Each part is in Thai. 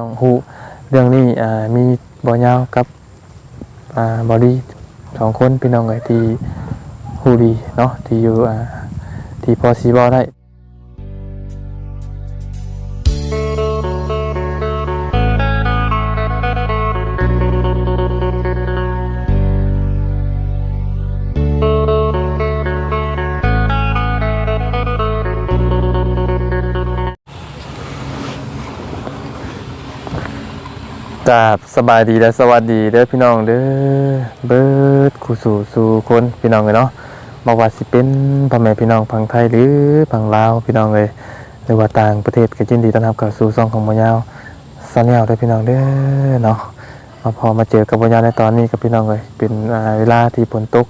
น้องฮูเรื่องนี้มีบ่ยาวกับบอดี้สองคนพี่น้องไงที่ฮูดีเนาะที่อยู่ที่พอสีบอได้ กราบสบายดีและสวัสดีเด้อพี่น้องเด้อเบิดคู่สู่สู่คนพี่น้องเลยเนาะบอกว่าสิเป็นพ่อแม่พี่น้องพังไทยหรือพังลาวพี่น้องเลยหรือว่าต่างประเทศก็ยินดีต้อนรับเข้าสู่ซองของบ่ยาวซอนแนลเด้อพี่น้องเด้อเนาะมาพอมาเจอกับบ่ยาวในตอนนี้กับพี่น้องเลยเป็นเวลาที่ฝนตก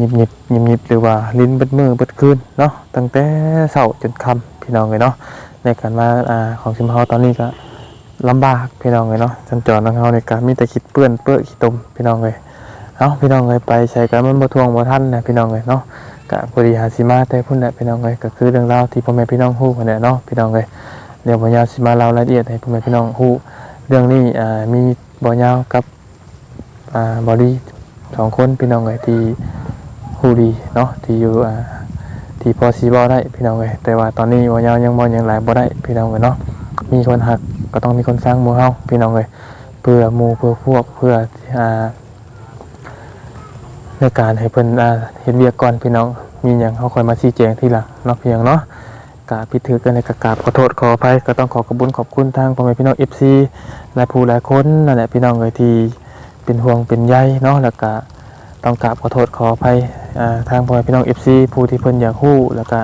ยิบยิบยิบยิบหรือว่าลิ้นเบิดมือเบิดคืนเนาะตั้งแต่เช้าจนค่ำพี่น้องเลยเนาะในการมาอ่าของชิมเฮาตอนนี้ก็ ลำบากพี่น้องเลยเนาะสัญจรของเราในการมีแต่คิดเปื้อนเปื้อขี้ตมพี่น้องเลยเอาพี่น้องเลยไปใช้กันมันบ่ทวงบ่ทันนะพี่น้องเลยเนาะกะบริหาสิมาแต่พุ่นแหละพี่น้องเลยก็คือเรื่องราวที่พ่อแม่พี่น้องฮู้กันแหละเนาะพี่น้องเลยเดี๋ยวบ่ยาวสิมาเล่ารายละเอียดให้พ่อแม่พี่น้องฮู้เรื่องนี้อ่ามีบ่ยาวกับอ่าบอดี้สองคนพี่น้องเลยที่ฮู้ดีเนาะที่อยู่อ่าที่พอสิเว้าได้พี่น้องเลยแต่ว่าตอนนี้บ่ยาวยังบ่ยังหลายบ่ได้พี่น้องเลยเนาะมีคนหัก ก็ต้องมีคนสร้างหมู่เฮาพี่น้องเลยเพื่อหมู่เพื่อพวกเพื่ออ่าในการให้เพิ่นอ่าเฮ็ดเวียกก่อนพี่น้องมีหยังเฮาค่อยมาชี้แจงทีหลังเนาะเพียงเนาะกาพิดถือกันในกกราบขอโทษขออภัยก็ต้องขอขอบคุญขอบคุณทางพ่อแม่พี่น้อง FC หลายผู้หลายคนนั่นแหละพี่น้องเลยที่เป็นห่วงเป็นใยเนาะแล้วก็ต้องกราบขอโทษขออภัยอ่าทางพ่อแม่พี่น้อง FC ผู้ที่เพิ่นอยากฮู้แล้วก็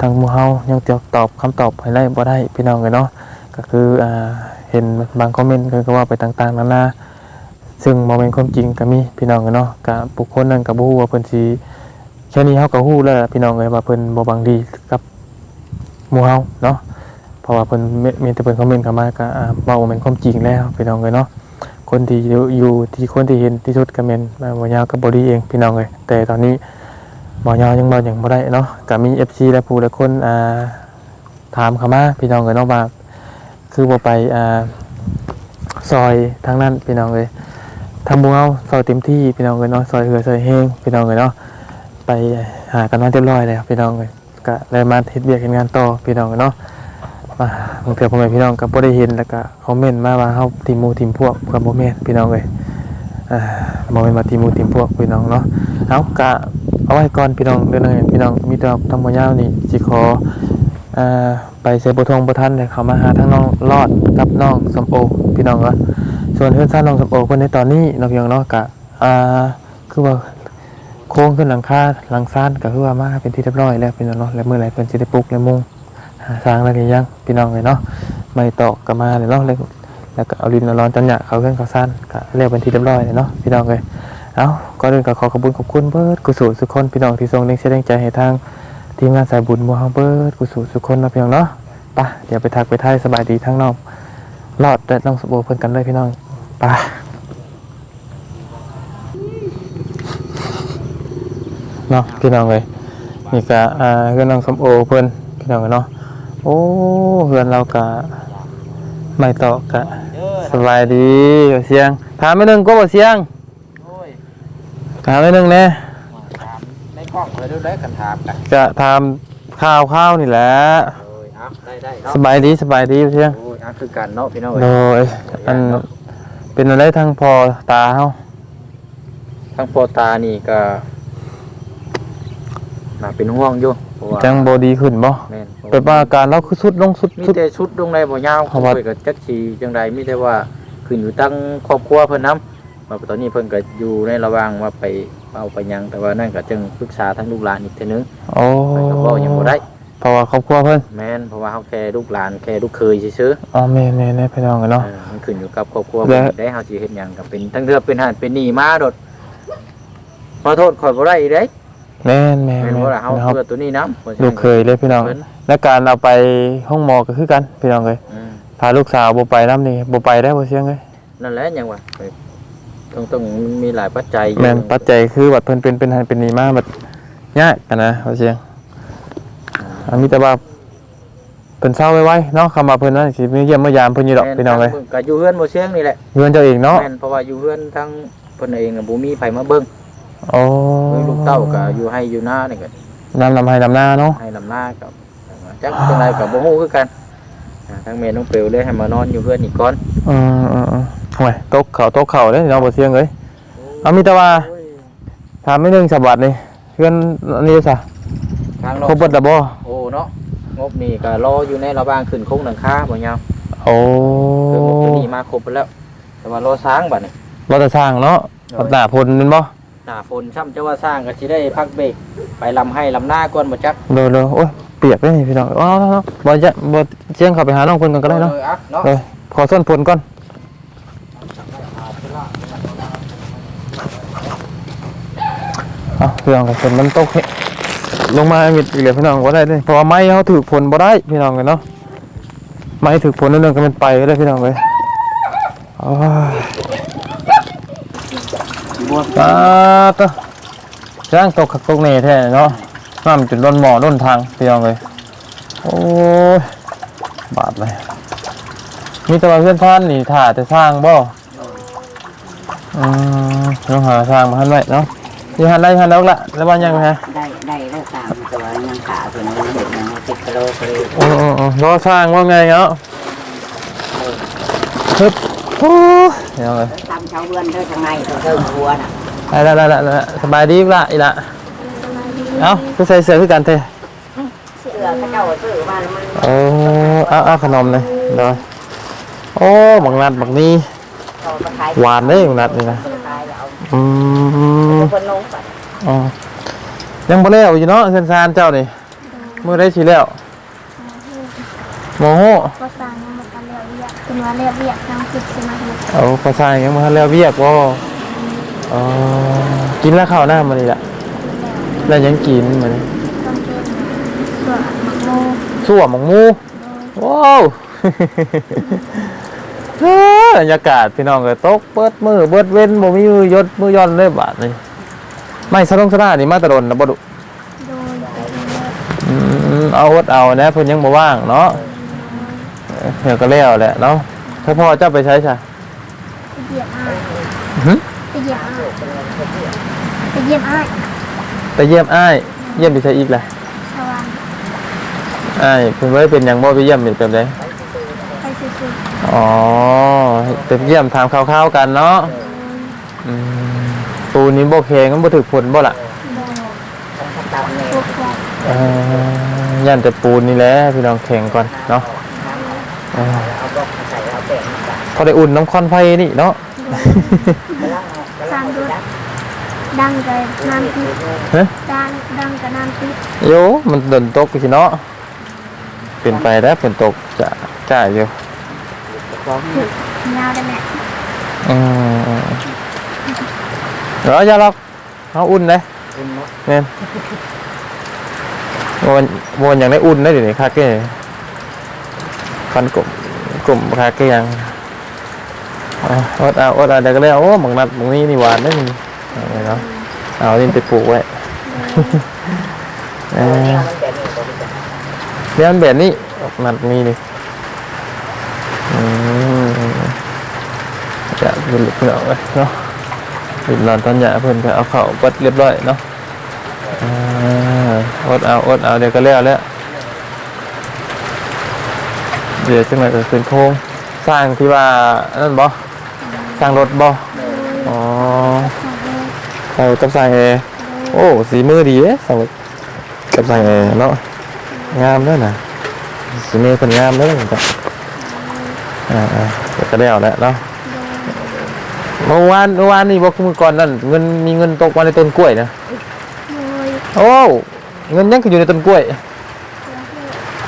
ทางหมู่เฮายังจะตอบคำตอบให้ได้บ่ได้พี่น้องเลยเนาะ ก็คืออ่าเห็นบางคอมเมนต์ก็ว่าไปต่างๆนานาซึ่งโมเมนต์ความจริงก็มีพี่น้องเนาะกับบุคคลนั้นกับบู้ว่าเพิ่นสิแค่นี้เฮาก็ฮู้แล้วล่ะพี่น้องเลยว่าเพิ่นบ่บังดีกับหมู่เฮาเนาะเพราะว่าเพิ่นมีแต่เพิ่นคอมเมนต์เข้ามาก็อ่าเว้าแม่นความจริงแล้วพี่น้องเลยเนาะคนที่อยู่ที่คนที่เห็นที่สุดก็แม่นอ่าบ่ยาวกับบ่ดีเองพี่น้องเลยแต่ตอนนี้บ่ยาวยังบ่หยังบ่ได้เนาะก็มี FC และผู้หลายคนอ่าถามเข้ามาพี่น้องเลยเนาะว่า คือบ่ไปอ่าซอยทางนั้นพี่น้องเลยทางหมู่เฮาซอยเต็มที่พี่น้องเลยเนาะซอยเหือซอยแห้งพี่น้องเลยเนาะไปหากันมาเรียบร้อยแล้วพี่น้องเลยก็เลยมาเฮ็ดเวียกเฮ็ดงานต่อพี่น้องเลยเนาะมาบางเทื่อพ่อแม่พี่น้องก็บ่ได้เห็นแล้วก็คอมเมนต์มาว่าเฮาทีมหมู่ทีมพวกก็บ่แม่นพี่น้องเลยอ่าบ่แม่นว่าทีมหมู่ทีมพวกพี่น้องเนาะเอาก็เอาไว้ก่อนพี่น้องเด้อเลยพี่น้องมีแต่ว่าทางบ่ยาวนี่สิขออ่า ไปเซบุทงบุทันเลยเขามาหาทั้งน้องรอดกับน้องสมโอพี่น้องก็ส่วนเพื่อนซ่านน้องสมโอคนในตอนนี้น้องเพียงเนาะกะอ่าคือว่าโค้งขึ้นหลังคาหลังซ่านก็คือว่ามาเป็นที่เรียบร้อยแล้วพี่น้องเนาะแล้วเมื่อไรเป็นสิได้ปลุกแล้วมุงหาสร้างอะไรยังพี่น้องเลยเนาะไม่ตอกก็มาเลยเนาะแล้วแล้วก็เอาดินเอาร้อนจันหยะเขาเครื่องเขาซ่านก็เรียกเป็นที่เรียบร้อยเลยเนาะพี่น้องเลยเอาก็เดินก็ขอขอบคุณขอบคุณเบิร์ดกุศลสุขคนพี่น้องที่ทรงเลี้ยงเสียแรงใจให้ทาง ทีมงานสายบุญมัวฮัมเบิร์ดกุศลสุขคนนะพี่น้องเนาะไปะเดี๋ยวไปทักไปทายสบายดีทั้งน้องรอดและน้องสมบูรณ์เพื่อนกันเลยพี่น้องไปเนาะพี่น้องเลยนี่กะอ่าเพื่อนน้องสมโอเพื่อนพี่น้องกันเนาะโอ้เพื่อนเรากะไม่ต่อกะสบายดีบ่เสียงถามไม่นึงก็บ่เสียงโอ้ยถามไม่นึงแน่ถาม ในกล้องเลยดูได้กันถามกันจะถามข้าวข้าวนี่แหละโอ้ยเอาได้ได้เนาะสบายดีสบายดีเสียงโอ้ยเอาคือกันเนาะพี่น้องโดเอ้ยยอันเป็นอะไรทางพอตาเฮาทั้งโปรตานี่ก็น่าเป็นห่วงอยู่เพราะว่าจังบ่ดีขึ้นบ่แม่นเป็นว่าอาการเราคือสุดลงสุดมีสุด แต่ชุดลงในบ่ยาวเพราะว่าคุยกับจักสีจังใดมีแต่ว่าขึ้นอยู่ตั้งครอบครัวเพิ่นนำว่าตอนนี้เพิ่นก็อยู่ในระหว่างว่าไป เอาไปหยังแต่ว่านั่นก็จึงปรึกษาทั้งลูกหลานอีกเทื่อนึงโอ้เพิ่นก็บ่ยังบ่ได้ เพราะว่าครอบครัวเพิ่นแม่นเพราะว่าเฮาแค่ลูกหลานแค่ลูกเคยซื่อๆอ๋อแม่แม่แม่พี่น้องกันเนาะ เออมันขึ้นอยู่กับครอบครัวและได้เฮาสิเฮ็ดหยังก็เป็นทั้งเทือเป็นหันเป็นหนี้มาโดดขอโทษข่อยบ่ได้อีกเด้แม่นแม่แม่นแม่บ่ล่ะเฮาเฮาเพื่อตัวนี้นำลูกเคยเลยพี่น้อง และการเอาไปห้องหมอก็คือกันพี่น้องเอ้ยพาลูกสาวบ่ไปนํนี่บ่ไปได้บ่เสียงเอ้ยนั่นแหละหยังว่า ต้องต้องมีหลายปัจจัยอยู่แม่นปัจจัยคือว่าเพิ่นเป็นเป็นหันเป็นนี่มาบัดยากกันนะบ่เสียงอันมีแต่ว่าเพิ่นเศร้าไว้ๆเนาะคำว่าเพิ่นนั่นสิมาเยี่ยมมายามเพิ่นอยู่ดอกพี่น้องเอ้ยแม่ทาพิ่ก็อยู่เฮือนบ่เชียงนี่แหละเงินเจ้าเองเนาะแม่นเพราะว่าอยู่เฮือนทั้งเพิ่นเองน่ะบ่มีไผมาเบิ่งโอ้เบิ่งลูกเต้าก็อยู่ให้อยู่หน้านี่ก็นำนำให้นำหน้าเนาะให้ลำหน้ากับจักจังไดก็บ่ฮู้คือกันอ่า ทั้งแม่น้องเปลวเลยให้มานอนอยู่เฮือนอีกก่อนอืมอืมอืมโอ้ยตกเข่าตกเข่าเด้เนาะบ่เที่ยงเอ้ยเอามีแต่ว่าโอ้ยถามไม่เรื่องสบัดนี่เพื่อนอันนี้ซะทางครบเบิดแล้วบ่โอ้เนาะงบนี่ก็รออยู่ในระหว่างขึ้นโครงหลังคาบ่ยาวโอ้คืองบตัวนี้มาครบไปแล้ว แต่ว่ารอสร้างบัดนี้เราจะสร้างเนาะปัดหน้าพลแมันบ่หน้าฝนซ้ำจะว่าสร้างก็สิได้พักเบรกไปลำให้ลำหน้าก่อนบ่จักเร็วเร็วโอ้ยเปียกเลยนี่พี่น้องอ๋อเนาะบ่จะบ่เชียงเข้าไปหาน้องเพิ่นกันก็ได้เนาะอออ่เนาะเออขอส้นพลก่อนเอาพี่น้องกับฝนมันตกเฮ้ลงมามิดอีกเลยพี่น้องบ่ได้เด้เพราะว่าไม้เขาถือฝนบ่ได้พี่น้องกันเนาะไม้ถือฝนนั่นนึงก็มันไปเลยพี่น้องเลยโอ้ยปาตะจ้างตกขักตกเน่แท้เนาะ น้ำจุดร้นหมอร้นทางพี่น้องเลยโอ้ยบาดเลยมีแต่ว่าเพื่อนท่านนี่ถ่าจะสร้างบ่อืมต้องหาสร้างมาให้ไว้เนาะอยี่หันได้หันแล้วละแล้ววันยังไงได้ได้แล้วสามตัวยังขาตัวนี้เด็กยังสิบกิโลไปโอ้โอ้โอ้รอสร้างว่าไงเนาะฮึบโอ้ยเดี๋ยวเลยทำชาวเรือนเท่าทางในเท่าหัวน่ะได้ละละละละสบายดีละอีละ เอ้าคือใส่เสื้อคือกันเถอะเสื้อเขาเจ้าซื้อมาแล้วมันโอ้เอาเอาขนมเลยเดี๋ยวโอ้บักนัดบักนี้เขามาขายหวานเลยบักนัดนี่นะขายแล้วอืมคนลงไปอ๋อยังบ่แล้วอยู่เนาะเซนซานเจ้านี่มื้อได้สิแล้วโมโหก็สั่งมากันแล้วเรียกคุณว่าเรียกเรียกทางคิดสมาธิเอาภาษายังบ่ทันแล้วเวียกบ่อ๋อกินแล้วข้าวหน้ามานี่ล่ะ แล้วยังกินมานี่ต้องเก่งส่วนหมักโมสั่วหมองหมูว้าว เอ้อบรรยากาศพี่น้องก็ตกเปิดมือเบิดเว้นบ่มีมือยดมือย่อนเลยบาดนี่ไม่สะลงสะลานี่มาแตะดนนะบ่ดุโดยอืมเอาอดเอานะเพิ่นยังบ่ว่างเนาะเออเดี๋ยวก็แล้วแหละเนาะถ้าพ่อเจ้าไปใช้ซะไปเหยียบอ้ายหึไปเหยียบอ้ายไปเหยียบอ้าย ไปเยี่ยมอ้ายเยี่ยมไปใช้อีกแหละชาวานอ้ายเพิ่นบ่ได้เป็นหยังบ่ไปเยี่ยมเป็นแบบใดไปสุดอ๋อไปเยี่ยมถามข่าวๆกันเนาะอืมปูนี้บ่แข็งมันบ่ถึกผลบ่ล่ะๆโดยเต่าเนี่ยพวกแขกเอ่อย่านแต่ปูนนี่แหละพี่น้องแข็งก่อนเนาะเออเอาบอกใส่เอาเป็ดพอได้อุ่นน้ำคอนไฟนี่เนาะสร้างด้วย ดังกับน้ำพิษฮะดังดังกับน้ำพิษโยมันโดนตกสิเนาะเป็นไปได้ฝนตกจะจ่ายอยู่ยาวได้ไหมอืมเดี๋ยวอย่าหรอกเอาอุ่นเลยคุณเนาะเนี่ยวนวนอย่างได้อุ่นได้เดี๋ยวนี้คักเก้ฟันกลมกลมคักเก้ยังเอาอดเอาอดเอาเดี๋ยวก็เลยเอาโอ้หมักนัดหมักนี้นี่หวานได้มัน เอาไว้เนาะเอานี่ไปปลูกไว้เออมันแบบนี้ก็มีแต่เลี้ยงแบบนี้ออกนัดมีนี่อืมจะเป็นลูกเหนาไว้เนาะปิดนอนตอนหยาเพื่อนก็เอาเข้าปัดเรียบร้อยเนาะอ่าอดเอาอดเอาเดี๋ยวก็แล้วแล้วเดี๋ยวจังไหนก็เป็นโค้งสร้างที่ว่านั่นบ่สร้างรถบ่อ๋อของ เอใส่กับสร้างเอโอ้สีมือดีเด้สร้างรถกับสร้างเอเนาะงามเด้อน่ะสีมือคนงามเด้อจ้ะอ่าอ่าเดี๋ยวก็แล้วแหละเนาะเมื่อวานเมื่อวานนี่บอกมือก่อนนั่นเงินมีเงินตกมาในต้นกล้วยนะ โดยโอ้เงินยังคืออยู่ในต้นกล้วย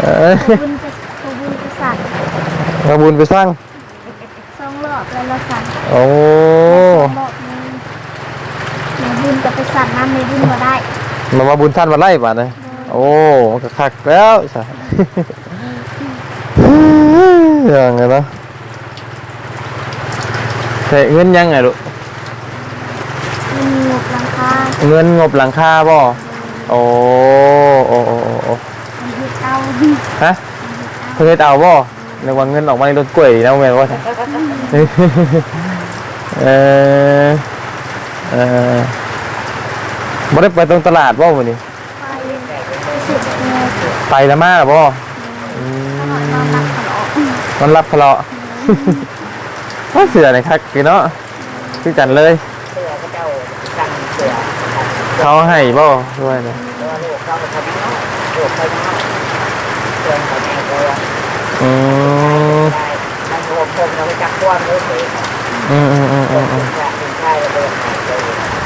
เออขบุญจะขบุญจะสั่นมาบุญไปสร้างสองรอบแล้วละสั่นโอ้ บอกนึงใน บุญจะไปสั่นน้ำในบุญมาได้มามาบุญท่านมาไล่ป่ะเนี่ยโอ้มันก็คักแล้วใช่ยังไงเนาะแต่เงินยังไงลูกมีงบหลังคาเงินงบหลังคาบ่โอ้โอ้โอ้โอ้โอ้มันเห็ดเอาฮะเอาเฮ็ดเอาบ่นึกว่าเงินออกมาในรถกล้วยแล้วแม่นว่าเออเออ บ่ได้ไปตรงตลาดบ่มื้อนี้ ไปสิบโมงไปแล้วมาบ่อืตลอดนอนรับขนมมมันรับพะเลาะว่าเสือนี่คักคือเนาะคือกันเลย เสือพระเจ้าสั่งเสือเขาให้บ่ด้วยนะตัวลูกเขาไปทำน้อยลูกเขาน้อยเสือเขาแม่ตัวอืมได้มันรวมผมเราไปจับความรู้สึกอืมอืมอืมอืมอืมใช่ใช่เลยโดยโดยโดยเอาเอาเอาเอาเดี๋ยวก็แล้วแหละเนาะเพื่อนเขาเองได้เกิดที่ตาย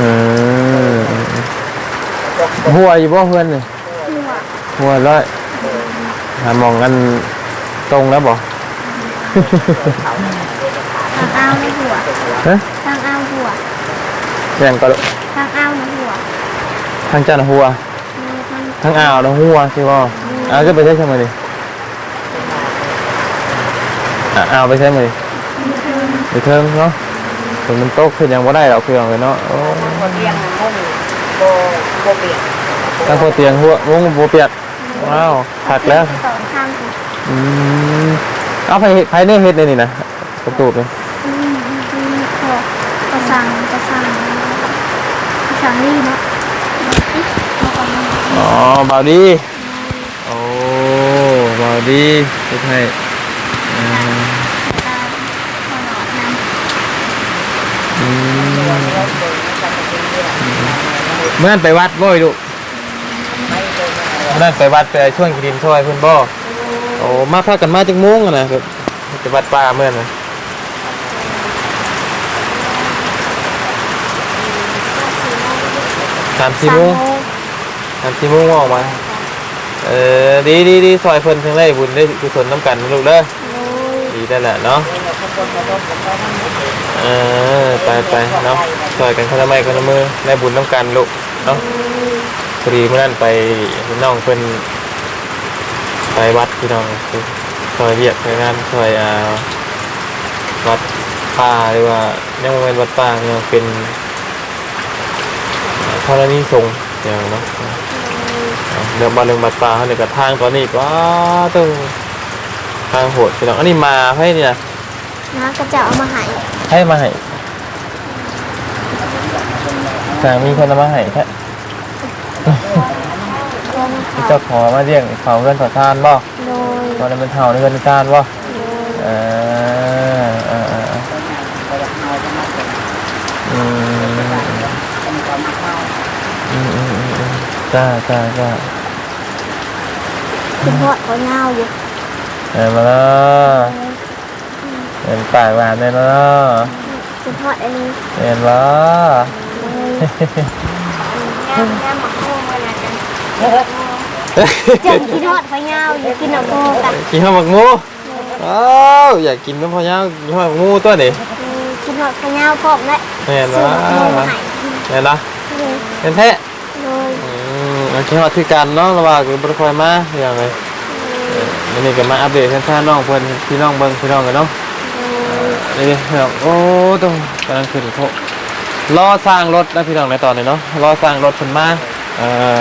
อืมยกหัวอยู่บ่เพื่อนนี่หัวหัวร้อยหามองกันตรงแล้วบ่ทางอ้าวในหัวฮะทางอ้าวหัวแย่งก็ทางอ้าวในหัวทางจัน ทร์หัวมีทางอ่าวแล้วหัวใช่บ่ะอ่าก็ไปใช้ใช่ไหมดิอ่าอ่าวไปใช้ไหมดิไปเทิงเนาะถึงมันโตขึ้นยังบ่ได้หรอกคือเอาเลยเนาะโอ้คนเลี้ยงมุ่งโบโบเบียดตั้งพอเตียงหัววงบ่เปียกว้าวผักแล้วสองข้างอืมเอาไปภายในเฮ็ดเลยนี่นะประตูดเลยอืมอืมขอประสังประสังประสังนี่เนาะ อ๋อบาวดีโอ้บาวดีเฮ็ดให้อืมตาอืมเราเมื่อนั้นไปวัดบ่อยลูกเมื่อนั้นไปวัดไปช่วงกินดินช่วยเพิ่นบ่โอ้มาพากันมาจักโมงอะนะไปวัดป่าเมื่อนั้นะสามสี่โมง สามสามสี่โมงออกมา เออดีดีดีซอยเพิ่นถึงได้บุญได้กุศลน้ำกันนะลูกเด้อโอ้ยดีได้แหละเนาะเออไปไปเนาะซอยกันคนละไม้คนละมือได้บุญน้ำกันลูกเนาะพอดีเมื่อนั้นไปพี่น้องเพิ่นไปวัดพี่น้องซอยเวียกไปงานซอยอ่าวัดป่าหรือว่ายังบ่แม่นวัดป่าเนี่ยเป็นธรณีสงฆ์ อย่างเนาะเรื่องบอลเรื่องบัตรปลาเขาเนี่ยกับทางตอนนี้ว้าต้องทางโหดพี่น้องอันนี้มาให้เนี่ยนะก็จะเอามาใหายให้มาให้ทางมีคนเอามาให้แค่ก็มาเขาเจ้าขอมาเรียกเขาเงินต่อทานบ่โดยตอนนั้นเป็นเท่าในเงินทานบ่โดยเออ จ้าจ้าจ้าคือทอดเขาเงาอยู่เห็นมาแล้วเห็นปากหวานเลยเนาะคือทอดอันนี้เห็นว่างามงามหมักโม่เวลากันเจนกินทอดเขาเงาอยู่กินหนังโม่กันกินข้าวหมักงูอ้าวอยากกินน้ำพะย่างกินข้าวหมักงูตัวนี้กินทอดเขาเงาพร้อมและเห็นซื้อว่าหมักโม่มาให้เห็นนะเลยเป็นแท้โดยอื มโอเคว่าที่กันเนาะระหว่างกับบริคอยมาอย่างไรอันนี้ก็มาอัปเดตแฟนๆน้องเพื่อนพี่น้องเบิ้งพี่น้องกันเนาะนี่พี่น้องโอ้ต้องกำลังขึ้นโถรอสร้างรถนะพี่น้องในตอนนี้เนาะรอสร้างรถเพิ่นมาเอ่อ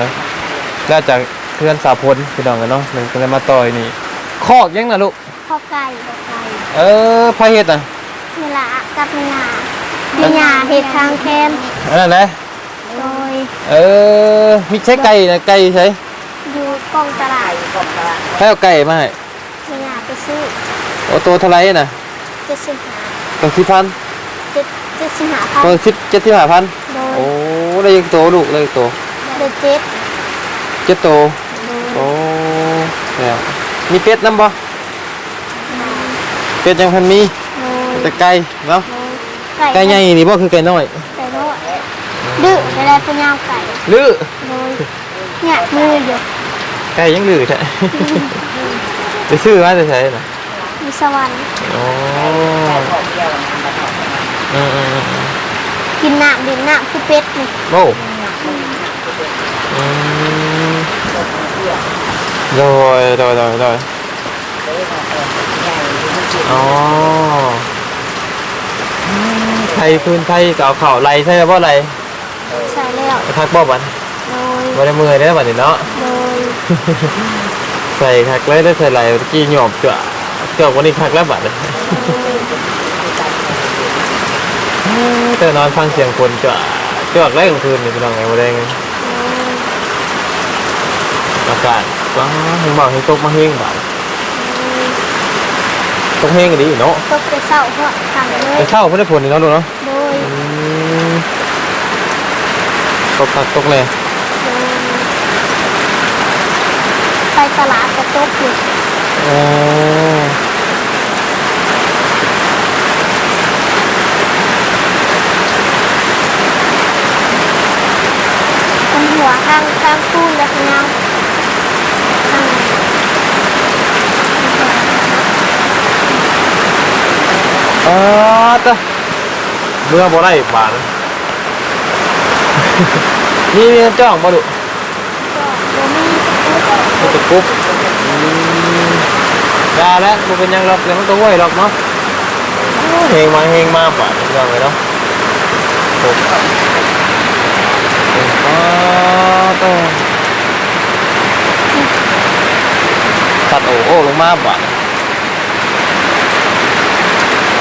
แล้จากเพื่อนสาวพลพี่น้องกันเนาะหนึ่งก็เลยมาต่อยนี่คอกยังนะลูกข้าวไก่ข้าวไก่เออพาเฮ็ดอะเวลากับเมียมีหยาเห็ดทางแคมอันนั้นแหละ เออมีใช้ไก่นะไก่ใช้อยู่กองตลาดให้เอาไก่มาให้มีหยาไปซื้อโอ้ตัวเท่าไหรน่ะเจ็ดสิบห้าตัวสิบพันเจ็ดเจ็ดสิบห้าพันตัวสิบเจ็ดสิบห้าพันโดยโอ้ได้ยังโตลูกได้ยังโตเดือนเจ็ดเจ็ดโตโดยโอ้แล้วมีเป็ดน้ำบ่เป็ดยังพันมีโดยแต่ไก่เนาะโดยไก่ใหญ่นี่บ่คือไก่น้อยไก่โดย ดื้อจะได้เป็นยาวไก่ลือโดยเนี่ยมืออยู่ไก่ยังลือแท้ไปซื้อมาจะใช้น่ะมีสวรรค์โอ้อืมอืมอืมอืมกินน้ำดื่มน้ำคือเป็ดนี่โอ้อืมโดยโดยโดยโดยออ๋อไทยพื้นไทยก็เอาเข่าไหลใช่ไหมบ่ไห ลใช่แล้วกระทักบ่บันโดยบ่ได้มือได้อบัดนี้เนาะ โดยใส่คักเลยได้ใส่ไหลเมื่อกี้หยอบจ้ะเกือบวันนี้คักแล้วบัดนี้เจอนอนฟังเสียงคนจ้ะจวกได้กลางคืนนี่พี่น้องไงบ่ได้ไงอากาศว้าเห็นบอกให้ตกมาเฮงบาดตกเฮงก็ดีเนาะ ตกไปเศร้าเพราะทำเลไปยเช่าเพิ่นได้ผลนี่เนาะลูกเนาะ โดย อืม ตกคักตกเลยไปตลาดก็ตกอยู่โอ้เป็นหัวข้างข้างคูนแล้วก็เงาข้างในอ๋อตะเมื่อบ่ได้บาทนี่ มีจ้องบ่ดุก็โดมีก็มันจะกุ๊บอืมยาแล้วบ่เป็นหยังหรอกเดี๋ยวมันก็ห้วยหรอกเนาะโอ้เฮงมาเฮงมาบาทจ้องเลยเนาะโอ้อ๋อตะตัดโอ้โอลงมาบาท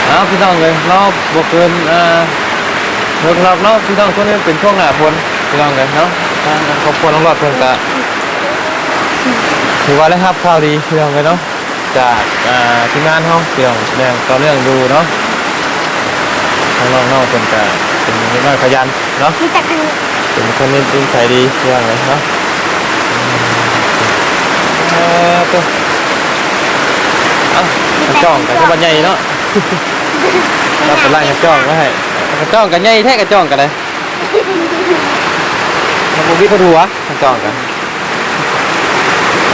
เอาพี่น้องเลยรอบบวกเกินอ่า เลิกรอบเนาะพี่น้องช่วงนี้เป็นช่วงหน้าฝนพี่น้องเลยเนาะทางครอบครัวน้องรอดเพิ่นก็ถือว่าได้รับข่าวดีพี่น้องเลยเนาะจากอ่าทีมงานเฮาพี่น้องเรื่องต่อเรื่องดูเนาะทางน้องน้องเพิ่นก็เป็นเด็กน้อยขยันเนาะมีแต่คือเป็นคนนี้ดีใจดีพี่น้องเลยเนาะเออตัวเอ้าจ้องกันก็บันใหญ่เนาะเราเป็นร่างกรจ้องไว้ให้ กระจ้องกันใหญ่แท้กระจ้องกันเลยมันบุบิพดัวกระจ้องกัน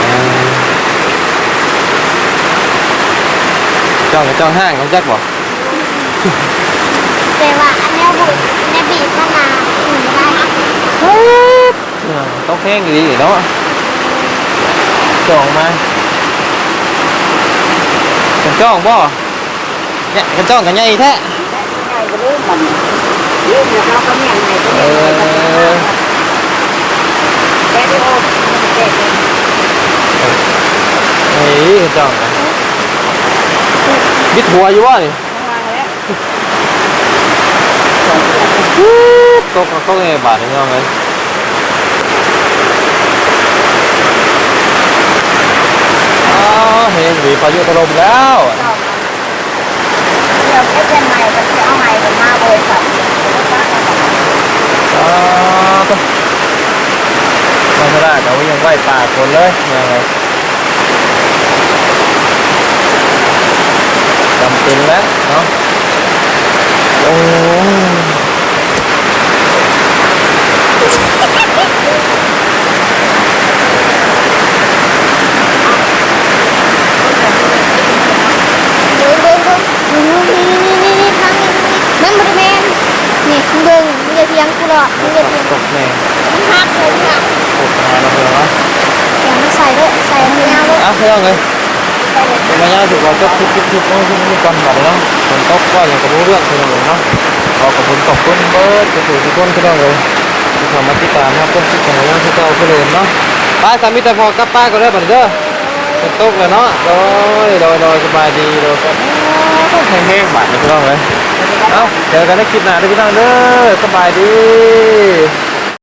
อ่าจ้องกระจ้องห้างเขาจักบอกแต่ว่าอันเนี้ยบุอันเนี้ยบีบเข้ามาหนึ่งได้ต้องแข้งดีเนาะจ้องมากระจ้องบ่เนี่ยกระจ้องกันใหญ่แท้ใช่ ก็รู้มันยืมแล้วก็เมียนไหนก็เมียนไหนอแกได้โอ้แกได้เฮ้ยกระจ้องกันบิดหัวอยู่วะนี่วางแล้วตกตกไงบาทนี่น้องเลยอ๋อเห็นมีพายุถล่มแล้ว เดี๋ยวแค่เป็นใหม่ก็จะเอา ใหม่กันมาบริษัทอ๋อต้องมาสระแต่ว่ายังไหวปากคนเลยยังไงจำเป็นแล้วเนาะโอ้ ดูดูดูดูนี่นี่นี่นี่ทางนี้นั่นบริเวณนี่ข้าง เบิ้งมึงจะเทียงกูหรอกมึงจะเทียงตกแม่มึงหักเลยเนี่ยตกมาแล้วะเหรออย่ามาใส่ด้วยใส่ให้ยด้วยอะเพื่อนเลยเป็นระยะถือว่าจะทุบทุบทุบน้องทุบทุบกันหมดเลยเนาะฝนตกก็อยังกระรู้เรื่องเพื่อนเลยเนาะขอขอบคุณขอบคุณเบิร์ดจะถือทุกคนเพื่อนเลยที่เข้ามาติตามนะครับต้นที่ของเราที่เจ้าเพื่อนเนาะป้าสามีแต่พอกับป้าก็ได้บัดเด้อฝนตกเลยเนาะโดยโดยโดยสบายดีโดยกัน แห้งๆบาดนะพี่น้องเลยเอ้าเจอกันในคลิปหน้าเด้อพี่น้องเด้อสบายดี